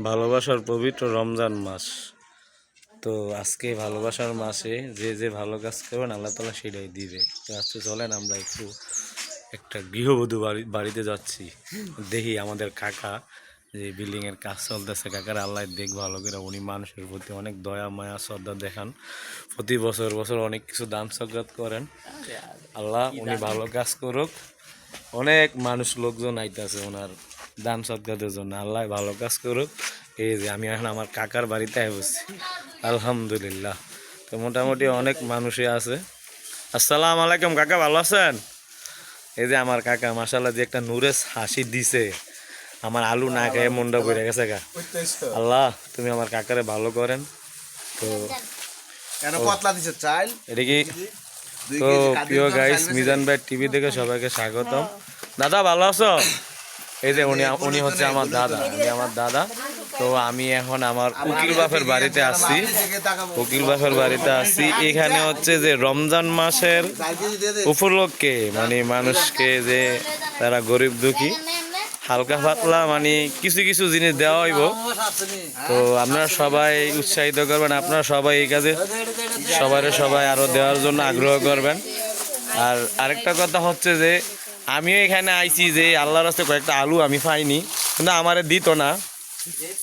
ভালোবাসার পবিত্র রমজান মাস। তো আজকে ভালোবাসার মাসে যে যে ভালো কাজ করবেন আল্লাহ তালা সেটাই দিবে। তো আজকে চলেন আমরা একটু একটা গৃহবধূ বাড়ি বাড়িতে যাচ্ছি। দেখি আমাদের কাকা যে বিল্ডিংয়ের কাজ চলতেছে কাকার আল্লাহ দেখ ভালো করে উনি মানুষের প্রতি অনেক দয়া মায়া শ্রদ্ধা দেখান। প্রতি বছর বছর অনেক কিছু দান সজ্জাত করেন। আল্লাহ উনি ভালো কাজ করুক। অনেক মানুষ লোকজন আইতাছে ওনার দান সৎকারের জন্য। আল্লাহ ভালো কাজ করুক। এই যে আমি এখন আমার কাকার বাড়িতে বসছি। আলহামদুলিল্লাহ। তো মোটামুটি অনেক মানুষই আছে। আসসালামু আলাইকুম কাকা ভালো আছেন? এই যে আমার কাকা মাসাল্লাহ যে একটা নূরেস হাসি দিছে। আমার আলু না খেয়ে মনটা পড়ে গেছে কা আল্লাহ তুমি আমার কাকারে ভালো করেন। তো কেন দিছে চাইল? এটা কি? তো প্রিয় গাইস মিজান ভাই টিভি থেকে সবাইকে স্বাগতম। দাদা ভালো আছো? এই যে উনি উনি হচ্ছে আমার দাদা উনি আমার দাদা তো আমি এখন আমার উকিল বাপের বাড়িতে আসছি। উকিল বাপের বাড়িতে আসছি এখানে হচ্ছে যে রমজান মাসের। উপলক্ষে মানে মানুষকে যে তারা গরিব দুঃখী হালকা পাতলা মানে কিছু কিছু জিনিস দেওয়া হইব তো আপনারা সবাই উৎসাহিত করবেন আপনারা সবাই এই কাজে সবার সবাই আরও দেওয়ার জন্য আগ্রহ করবেন আর আরেকটা কথা হচ্ছে যে আমিও এখানে আইছি যে আল্লাহর রাস্তায় কয়েকটা আলু আমি পাইনি কিন্তু আমারে দিত না।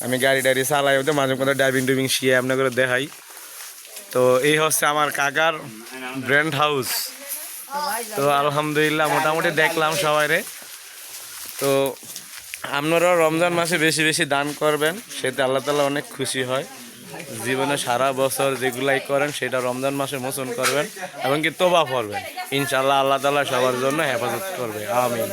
আমি গাড়ি টাড়ি চালাই তো মাঝে মধ্যে ডুইভিং শিয়ে আপনাকে দেখাই। তো এই হচ্ছে আমার কাকার ব্র্যান্ড হাউস তো আলহামদুলিল্লাহ, মোটামুটি দেখলাম সবাইরে। তো আপনারাও রমজান মাসে বেশি বেশি দান করবেন সেটা আল্লাহ তালা অনেক খুশি হয়। জীবনে সারা বছর যেগুলাই করেন, সেটা রমজান মাসে মোচন করবেন এবং কি তোবা পড়বেন। ইনশাল্লাহ আল্লাহ তালা সবার জন্য হেফাজত করবে। আমিন।